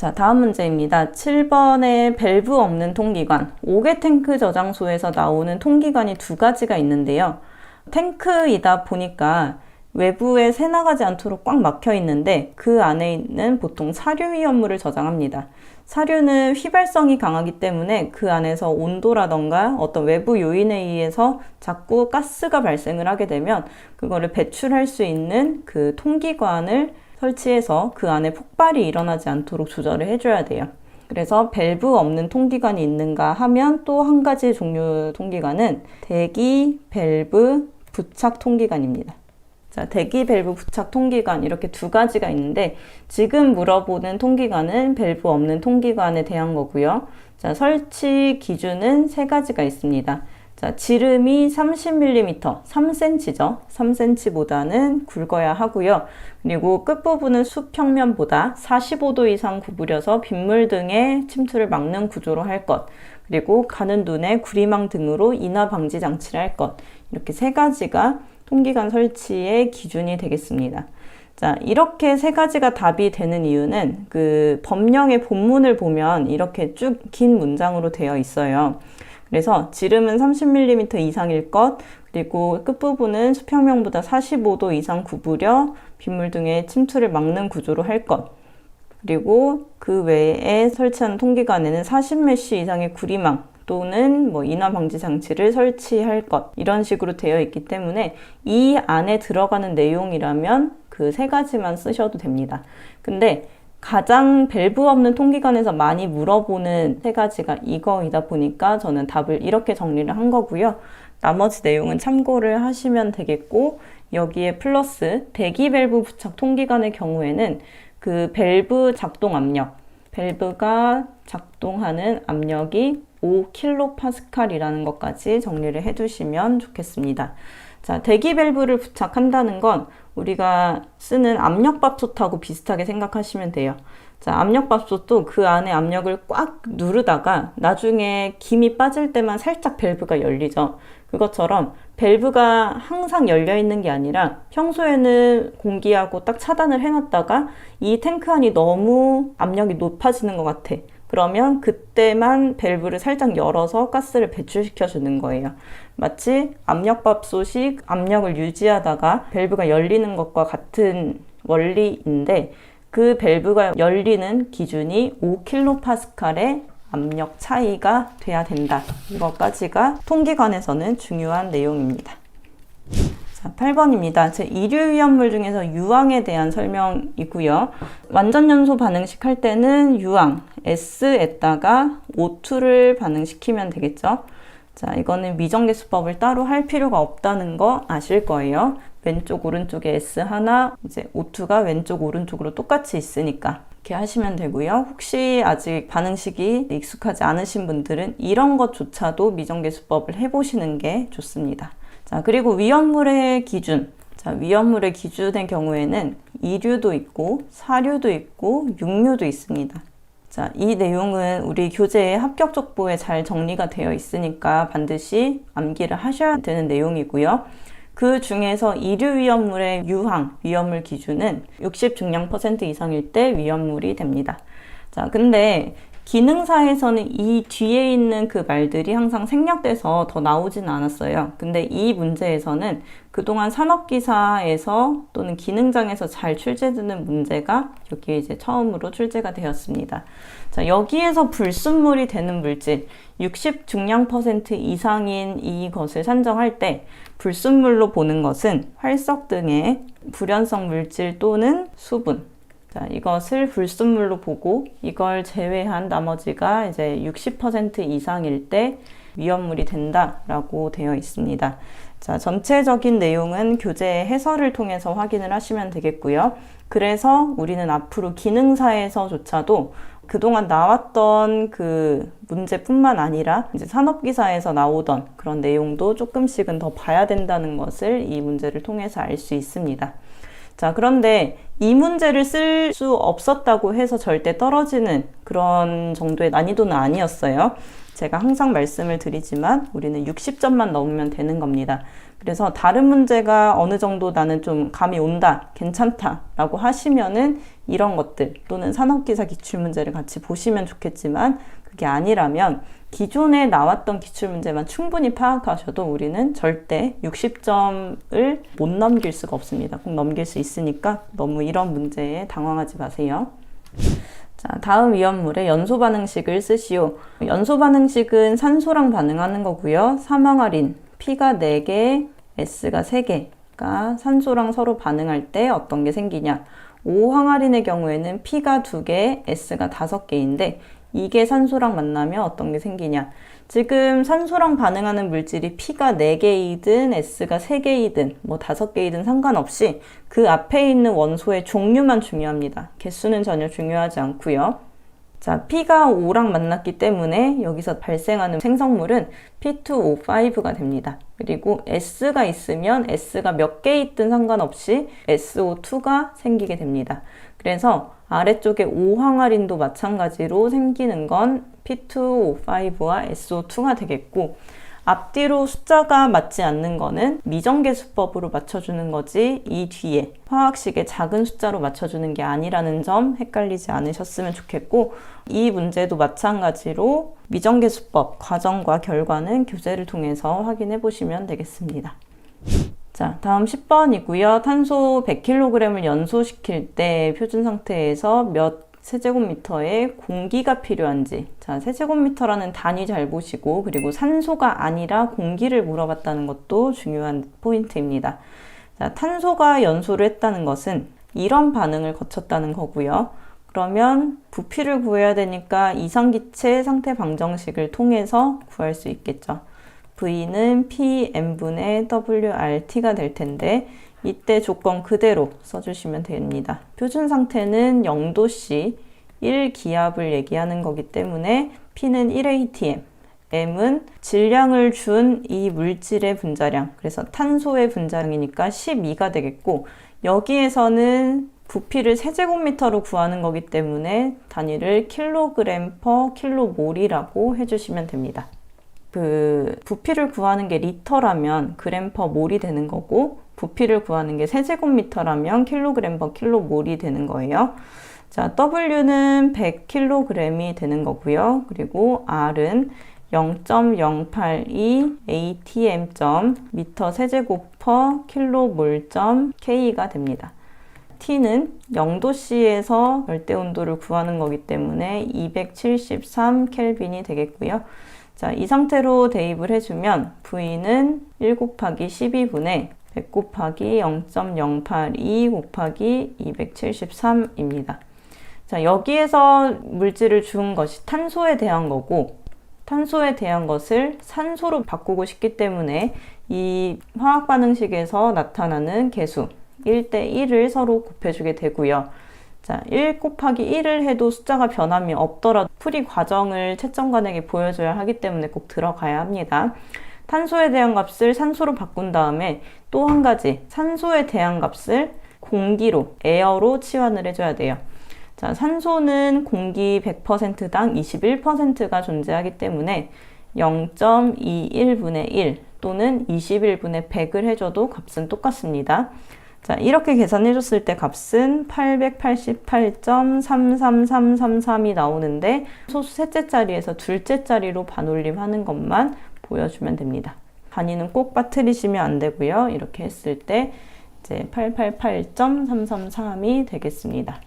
자, 다음 문제입니다. 7번에 밸브 없는 통기관. 5개 탱크 저장소에서 나오는 통기관이 두 가지가 있는데요. 탱크이다 보니까 외부에 새 나가지 않도록 꽉 막혀 있는데 그 안에 있는 보통 사료 위험물을 저장합니다. 사료는 휘발성이 강하기 때문에 그 안에서 온도라던가 어떤 외부 요인에 의해서 자꾸 가스가 발생을 하게 되면 그거를 배출할 수 있는 그 통기관을 설치해서 그 안에 폭발이 일어나지 않도록 조절을 해줘야 돼요. 그래서 밸브 없는 통기관이 있는가 하면 또 한 가지 종류 통기관은 대기 밸브 부착 통기관입니다. 자, 대기 밸브 부착 통기관 이렇게 두 가지가 있는데 지금 물어보는 통기관은 밸브 없는 통기관에 대한 거고요. 자, 설치 기준은 세 가지가 있습니다. 자, 지름이 30mm, 3cm죠. 3cm보다는 굵어야 하고요. 그리고 끝부분은 수평면보다 45도 이상 구부려서 빗물 등의 침투를 막는 구조로 할 것. 그리고 가는 눈에 구리망 등으로 인화 방지 장치를 할 것. 이렇게 세 가지가 통기관 설치의 기준이 되겠습니다. 자, 이렇게 세 가지가 답이 되는 이유는 그 법령의 본문을 보면 이렇게 쭉 긴 문장으로 되어 있어요. 그래서 지름은 30mm 이상일 것, 그리고 끝부분은 수평면보다 45도 이상 구부려 빗물 등의 침투를 막는 구조로 할 것, 그리고 그 외에 설치한 통기관에는 40메쉬 이상의 구리망 또는 뭐 인화 방지 장치를 설치할 것 이런 식으로 되어 있기 때문에 이 안에 들어가는 내용이라면 그 세 가지만 쓰셔도 됩니다. 근데 가장 밸브 없는 통기관에서 많이 물어보는 세 가지가 이거이다 보니까 저는 답을 이렇게 정리를 한 거고요. 나머지 내용은 참고를 하시면 되겠고 여기에 플러스 대기 밸브 부착 통기관의 경우에는 그 밸브 작동 압력 밸브가 작동하는 압력이 5kPa이라는 것까지 정리를 해두시면 좋겠습니다. 자, 대기 밸브를 부착한다는 건 우리가 쓰는 압력밥솥하고 비슷하게 생각하시면 돼요. 자, 압력밥솥도 그 안에 압력을 꽉 누르다가 나중에 김이 빠질 때만 살짝 밸브가 열리죠. 그것처럼 밸브가 항상 열려 있는 게 아니라 평소에는 공기하고 딱 차단을 해놨다가 이 탱크 안이 너무 압력이 높아지는 것 같아. 그러면 그때만 밸브를 살짝 열어서 가스를 배출시켜 주는 거예요. 마치 압력밥솥이 압력을 유지하다가 밸브가 열리는 것과 같은 원리인데 그 밸브가 열리는 기준이 5kPa의 압력 차이가 돼야 된다. 이것까지가 통기관에서는 중요한 내용입니다. 자, 8번입니다. 제 이류 위험물 중에서 유황에 대한 설명이고요. 완전 연소 반응식 할 때는 유황 S에다가 O2를 반응시키면 되겠죠. 자, 이거는 미정계 수법을 따로 할 필요가 없다는 거 아실 거예요. 왼쪽 오른쪽에 S 하나, 이제 O2가 왼쪽 오른쪽으로 똑같이 있으니까 이렇게 하시면 되고요. 혹시 아직 반응식이 익숙하지 않으신 분들은 이런 것조차도 미정계 수법을 해보시는 게 좋습니다. 자, 그리고 위험물의 기준. 자, 위험물의 기준의 경우에는 이류도 있고, 사류도 있고, 육류도 있습니다. 자, 이 내용은 우리 교재의 합격 족보에 잘 정리가 되어 있으니까 반드시 암기를 하셔야 되는 내용이고요. 그 중에서 이류 위험물의 유황 위험물 기준은 60 중량 퍼센트 이상일 때 위험물이 됩니다. 자, 근데 기능사에서는 이 뒤에 있는 그 말들이 항상 생략돼서 더 나오지는 않았어요. 근데 이 문제에서는 그동안 산업기사에서 또는 기능장에서 잘 출제되는 문제가 여기 이제 처음으로 출제가 되었습니다. 자, 여기에서 불순물이 되는 물질, 60 중량 퍼센트 이상인 이것을 산정할 때 불순물로 보는 것은 활석 등의 불연성 물질 또는 수분, 자, 이것을 불순물로 보고 이걸 제외한 나머지가 이제 60% 이상일 때 위험물이 된다라고 되어 있습니다. 자, 전체적인 내용은 교재의 해설을 통해서 확인을 하시면 되겠고요. 그래서 우리는 앞으로 기능사에서조차도 그동안 나왔던 그 문제뿐만 아니라 이제 산업기사에서 나오던 그런 내용도 조금씩은 더 봐야 된다는 것을 이 문제를 통해서 알 수 있습니다. 자, 그런데 이 문제를 쓸 수 없었다고 해서 절대 떨어지는 그런 정도의 난이도는 아니었어요. 제가 항상 말씀을 드리지만 우리는 60점만 넘으면 되는 겁니다. 그래서 다른 문제가 어느 정도 나는 좀 감이 온다, 괜찮다 라고 하시면은 이런 것들 또는 산업기사 기출문제를 같이 보시면 좋겠지만 그게 아니라면 기존에 나왔던 기출문제만 충분히 파악하셔도 우리는 절대 60점을 못 넘길 수가 없습니다. 꼭 넘길 수 있으니까 너무 이런 문제에 당황하지 마세요. 자, 다음 위험물의 연소 반응식을 쓰시오. 연소 반응식은 산소랑 반응하는 거고요. 사망할인 P가 4개, S가 3개가 산소랑 서로 반응할 때 어떤 게 생기냐. 5항아린의 경우에는 P가 2개, S가 5개인데 이게 산소랑 만나면 어떤 게 생기냐. 지금 산소랑 반응하는 물질이 P가 4개이든 S가 3개이든 뭐 5개이든 상관없이 그 앞에 있는 원소의 종류만 중요합니다. 개수는 전혀 중요하지 않고요. 자, P가 5랑 만났기 때문에 여기서 발생하는 생성물은 P2O5가 됩니다. 그리고 S가 있으면 S가 몇 개 있든 상관없이 SO2가 생기게 됩니다. 그래서 아래쪽에 5항아린도 마찬가지로 생기는 건 P2O5와 SO2가 되겠고 앞뒤로 숫자가 맞지 않는 거는 미정계 수법으로 맞춰주는 거지 이 뒤에 화학식의 작은 숫자로 맞춰주는 게 아니라는 점 헷갈리지 않으셨으면 좋겠고 이 문제도 마찬가지로 미정계 수법 과정과 결과는 교재를 통해서 확인해 보시면 되겠습니다. 자, 다음 10번이고요. 탄소 100kg을 연소시킬 때 표준 상태에서 몇 세제곱미터의 공기가 필요한지 자 세제곱미터라는 단위 잘 보시고 그리고 산소가 아니라 공기를 물어봤다는 것도 중요한 포인트입니다. 자 탄소가 연소를 했다는 것은 이런 반응을 거쳤다는 거고요. 그러면 부피를 구해야 되니까 이상기체 상태 방정식을 통해서 구할 수 있겠죠. V는 Pm분의 WRT가 될 텐데 이때 조건 그대로 써주시면 됩니다. 표준 상태는 0도씨 1기압을 얘기하는 거기 때문에 P는 1atm, M은 질량을 준 이 물질의 분자량, 그래서 탄소의 분자량이니까 12가 되겠고 여기에서는 부피를 세제곱미터로 구하는 거기 때문에 단위를 킬로그램 퍼 킬로몰이라고 해주시면 됩니다. 그 부피를 구하는 게 리터라면 그램 퍼 몰이 되는 거고 부피를 구하는 게 세제곱미터라면 킬로그램 퍼 킬로몰이 되는 거예요. 자, W는 100kg이 되는 거고요. 그리고 R은 0.082 atm 미터 세제곱 퍼 킬로몰 K가 됩니다. T는 0도씨에서 열대 온도를 구하는 거기 때문에 273 켈빈이 되겠고요. 자, 이 상태로 대입을 해주면 V는 1 곱하기 12분의 100 곱하기 0.082 곱하기 273입니다. 자, 여기에서 물질을 준 것이 탄소에 대한 거고, 탄소에 대한 것을 산소로 바꾸고 싶기 때문에 이 화학 반응식에서 나타나는 개수 1대 1을 서로 곱해주게 되고요. 자, 1 곱하기 1을 해도 숫자가 변함이 없더라도 풀이 과정을 채점관에게 보여줘야 하기 때문에 꼭 들어가야 합니다. 탄소에 대한 값을 산소로 바꾼 다음에 또 한 가지 산소에 대한 값을 공기로, 에어로 치환을 해줘야 돼요. 자, 산소는 공기 100%당 21%가 존재하기 때문에 0.21분의 1 또는 21분의 100을 해줘도 값은 똑같습니다. 자, 이렇게 계산해 줬을 때 값은 888.333333이 나오는데 소수 셋째 자리에서 둘째 자리로 반올림 하는 것만 보여주면 됩니다. 단위는 꼭 빠뜨리시면 안 되고요. 이렇게 했을 때 이제 888.333이 되겠습니다.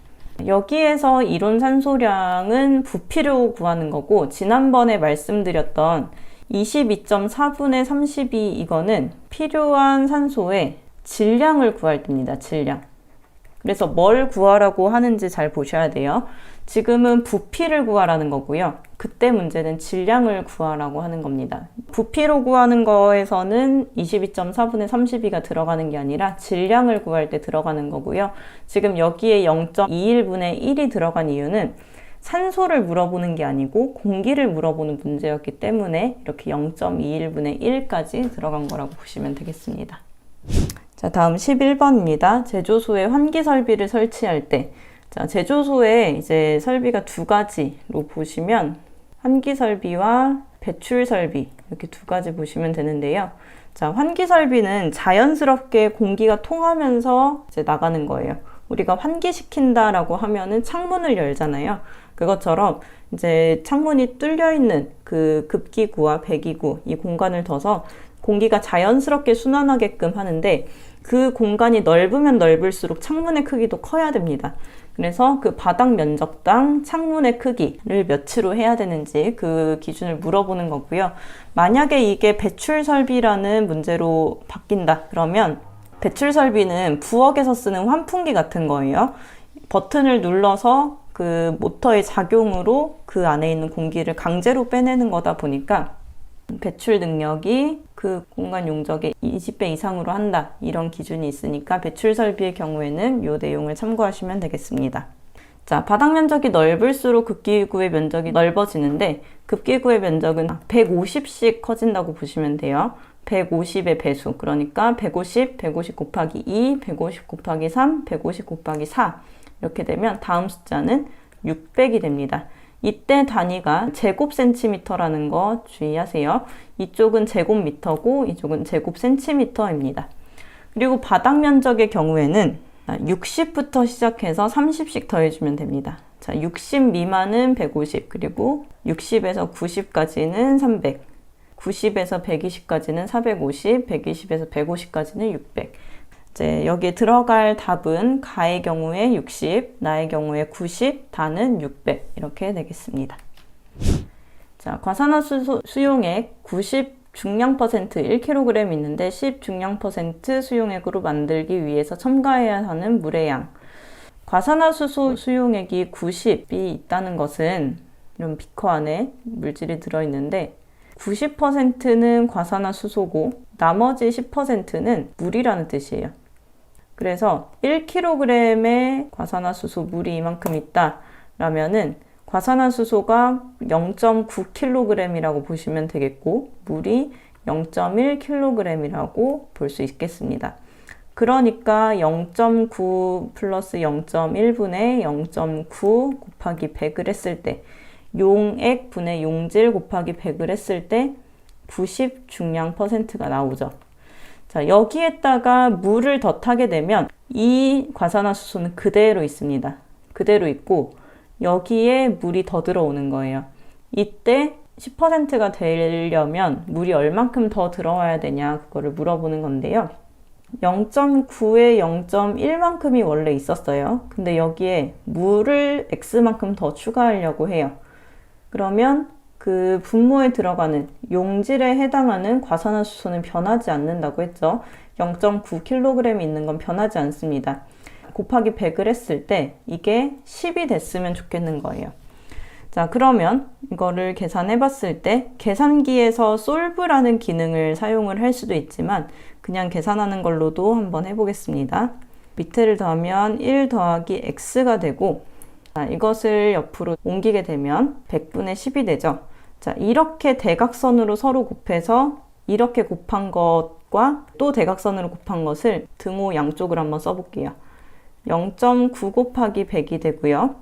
여기에서 이론 산소량은 부피로 구하는 거고 지난번에 말씀드렸던 22.4분의 32 이거는 필요한 산소의 질량을 구할 때입니다. 질량. 그래서 뭘 구하라고 하는지 잘 보셔야 돼요. 지금은 부피를 구하라는 거고요. 그때 문제는 질량을 구하라고 하는 겁니다. 부피로 구하는 거에서는 22.4분의 32가 들어가는 게 아니라 질량을 구할 때 들어가는 거고요. 지금 여기에 0.21분의 1이 들어간 이유는 산소를 물어보는 게 아니고 공기를 물어보는 문제였기 때문에 이렇게 0.21분의 1까지 들어간 거라고 보시면 되겠습니다. 자, 다음 11번입니다. 제조소에 환기 설비를 설치할 때 자, 제조소에 이제 설비가 두 가지로 보시면 환기 설비와 배출 설비 이렇게 두 가지 보시면 되는데요. 자, 환기 설비는 자연스럽게 공기가 통하면서 이제 나가는 거예요. 우리가 환기시킨다라고 하면은 창문을 열잖아요. 그것처럼 이제 창문이 뚫려 있는 그 급기구와 배기구 이 공간을 둬서 공기가 자연스럽게 순환하게끔 하는데 그 공간이 넓으면 넓을수록 창문의 크기도 커야 됩니다. 그래서 그 바닥 면적당 창문의 크기를 몇으로 해야 되는지 그 기준을 물어보는 거고요. 만약에 이게 배출 설비라는 문제로 바뀐다 그러면 배출 설비는 부엌에서 쓰는 환풍기 같은 거예요. 버튼을 눌러서 그 모터의 작용으로 그 안에 있는 공기를 강제로 빼내는 거다 보니까 배출 능력이 그 공간 용적의 20배 이상으로 한다. 이런 기준이 있으니까 배출 설비의 경우에는 이 내용을 참고하시면 되겠습니다. 자, 바닥 면적이 넓을수록 급기구의 면적이 넓어지는데 급기구의 면적은 150씩 커진다고 보시면 돼요. 150의 배수. 그러니까 150, 150 곱하기 2, 150 곱하기 3, 150 곱하기 4. 이렇게 되면 다음 숫자는 600이 됩니다. 이때 단위가 제곱 센티미터라는 거 주의하세요. 이쪽은 제곱미터고 이쪽은 제곱 센티미터입니다. 그리고 바닥 면적의 경우에는 60부터 시작해서 30씩 더해주면 됩니다. 자, 60 미만은 150, 그리고 60에서 90까지는 300, 90에서 120까지는 450, 120에서 150까지는 600. 이제 여기에 들어갈 답은 가의 경우에 60, 나의 경우에 90, 다는 600 이렇게 되겠습니다. 자, 과산화수 수용액 90 중량 퍼센트 1kg 있는데 10 중량 퍼센트 수용액으로 만들기 위해서 첨가해야 하는 물의 양. 과산화수소 수용액이 90이 있다는 것은 이런 비커 안에 물질이 들어있는데 90%는 과산화수소고 나머지 10%는 물이라는 뜻이에요. 그래서 1kg의 과산화수소 물이 이만큼 있다 라면은 과산화수소가 0.9kg이라고 보시면 되겠고 물이 0.1kg이라고 볼 수 있겠습니다. 그러니까 0.9 플러스 0.1분의 0.9 곱하기 100을 했을 때 용액 분의 용질 곱하기 100을 했을 때 90 중량 퍼센트가 나오죠. 자, 여기에다가 물을 더 타게 되면 이 과산화수소는 그대로 있습니다. 그대로 있고 여기에 물이 더 들어오는 거예요. 이때 10%가 되려면 물이 얼만큼 더 들어와야 되냐 그거를 물어보는 건데요. 0.9에 0.1만큼이 원래 있었어요. 근데 여기에 물을 X만큼 더 추가하려고 해요. 그러면 그 분모에 들어가는 용질에 해당하는 과산화수소는 변하지 않는다고 했죠. 0.9kg 있는 건 변하지 않습니다. 곱하기 100을 했을 때 이게 10이 됐으면 좋겠는 거예요. 자, 그러면 이거를 계산해 봤을 때 계산기에서 솔브라는 기능을 사용을 할 수도 있지만 그냥 계산하는 걸로도 한번 해보겠습니다. 밑에를 더하면 1 더하기 x가 되고 자, 이것을 옆으로 옮기게 되면 100분의 10이 되죠. 자, 이렇게 대각선으로 서로 곱해서 이렇게 곱한 것과 또 대각선으로 곱한 것을 등호 양쪽을 한번 써볼게요. 0.9 곱하기 100이 되고요.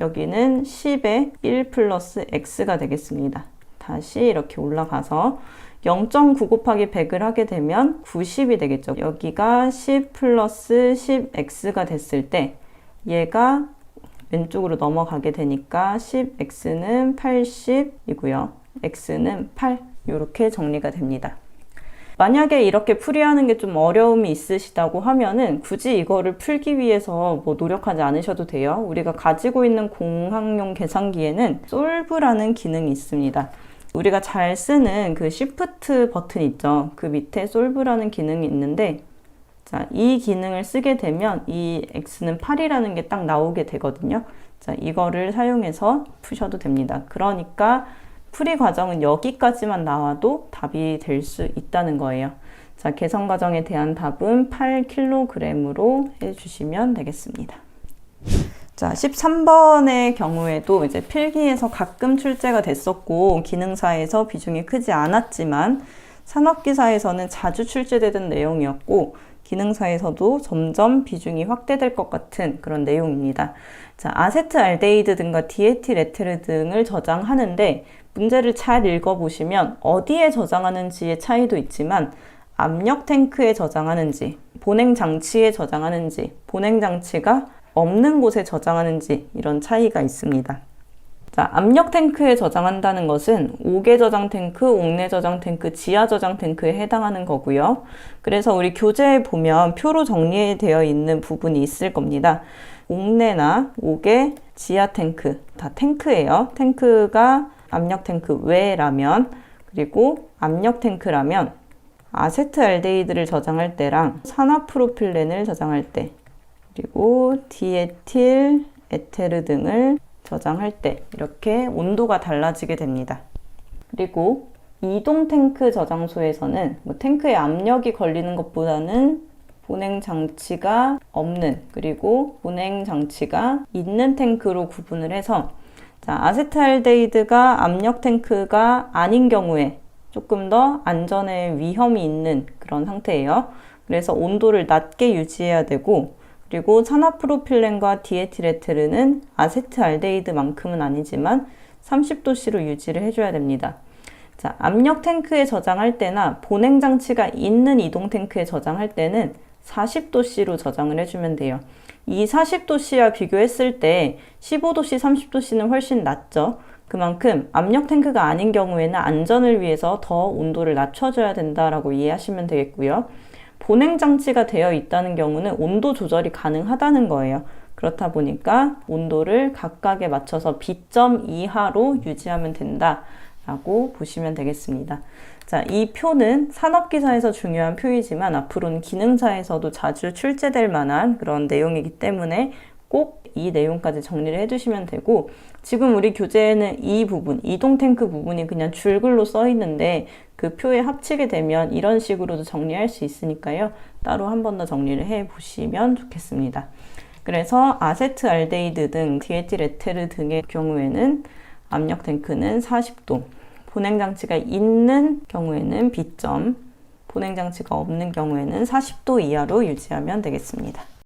여기는 10에 1 플러스 x가 되겠습니다. 다시 이렇게 올라가서 0.9 곱하기 100을 하게 되면 90이 되겠죠. 여기가 10 플러스 10x가 됐을 때 얘가 왼쪽으로 넘어가게 되니까 10x는 80이고요. x는 8 이렇게 정리가 됩니다. 만약에 이렇게 풀이하는 게 좀 어려움이 있으시다고 하면은 굳이 이거를 풀기 위해서 뭐 노력하지 않으셔도 돼요. 우리가 가지고 있는 공학용 계산기에는 솔브라는 기능이 있습니다. 우리가 잘 쓰는 그 Shift 버튼 있죠. 그 밑에 솔브라는 기능이 있는데 자, 이 기능을 쓰게 되면 이 x는 8이라는 게 딱 나오게 되거든요. 자, 이거를 사용해서 푸셔도 됩니다. 그러니까 풀이 과정은 여기까지만 나와도 답이 될 수 있다는 거예요. 자, 개선 과정에 대한 답은 8kg으로 해주시면 되겠습니다. 자, 13번의 경우에도 이제 필기에서 가끔 출제가 됐었고, 기능사에서 비중이 크지 않았지만, 산업기사에서는 자주 출제되던 내용이었고, 기능사에서도 점점 비중이 확대될 것 같은 그런 내용입니다. 자, 아세트 알데히드 등과 디에틸 에테르 등을 저장하는데 문제를 잘 읽어보시면 어디에 저장하는지의 차이도 있지만 압력 탱크에 저장하는지, 보냉 장치에 저장하는지, 보냉 장치가 없는 곳에 저장하는지 이런 차이가 있습니다. 자, 압력 탱크에 저장한다는 것은 옥외 저장 탱크, 옥내 저장 탱크, 지하 저장 탱크에 해당하는 거고요. 그래서 우리 교재에 보면 표로 정리되어 있는 부분이 있을 겁니다. 옥내나 옥외, 지하 탱크 다 탱크예요. 탱크가 압력 탱크 외라면 그리고 압력 탱크라면 아세트알데히드를 저장할 때랑 산화프로필렌을 저장할 때 그리고 디에틸 에테르 등을 저장할 때 이렇게 온도가 달라지게 됩니다. 그리고 이동 탱크 저장소에서는 뭐 탱크에 압력이 걸리는 것보다는 보냉 장치가 없는 그리고 보냉 장치가 있는 탱크로 구분을 해서 자, 아세트알데히드가 압력 탱크가 아닌 경우에 조금 더 안전에 위험이 있는 그런 상태예요. 그래서 온도를 낮게 유지해야 되고 그리고 산화프로필렌과 디에틸에테르는 아세트알데히드만큼은 아니지만 30도씨로 유지를 해줘야 됩니다. 자, 압력 탱크에 저장할 때나 보냉 장치가 있는 이동 탱크에 저장할 때는 40도씨로 저장을 해주면 돼요. 이 40도씨와 비교했을 때 15도씨, 30도씨는 훨씬 낮죠. 그만큼 압력 탱크가 아닌 경우에는 안전을 위해서 더 온도를 낮춰줘야 된다라고 이해하시면 되겠고요. 보냉 장치가 되어 있다는 경우는 온도 조절이 가능하다는 거예요. 그렇다 보니까 온도를 각각에 맞춰서 B점 이하로 유지하면 된다라고 보시면 되겠습니다. 자, 이 표는 산업기사에서 중요한 표이지만 앞으로는 기능사에서도 자주 출제될 만한 그런 내용이기 때문에 꼭 이 내용까지 정리를 해주시면 되고 지금 우리 교재에는 이 부분, 이동 탱크 부분이 그냥 줄글로 써 있는데 그 표에 합치게 되면 이런 식으로도 정리할 수 있으니까요. 따로 한 번 더 정리를 해 보시면 좋겠습니다. 그래서 아세트 알데히드 등 디에틸에테르 등의 경우에는 압력 탱크는 40도, 보냉 장치가 있는 경우에는 B점, 보냉 장치가 없는 경우에는 40도 이하로 유지하면 되겠습니다.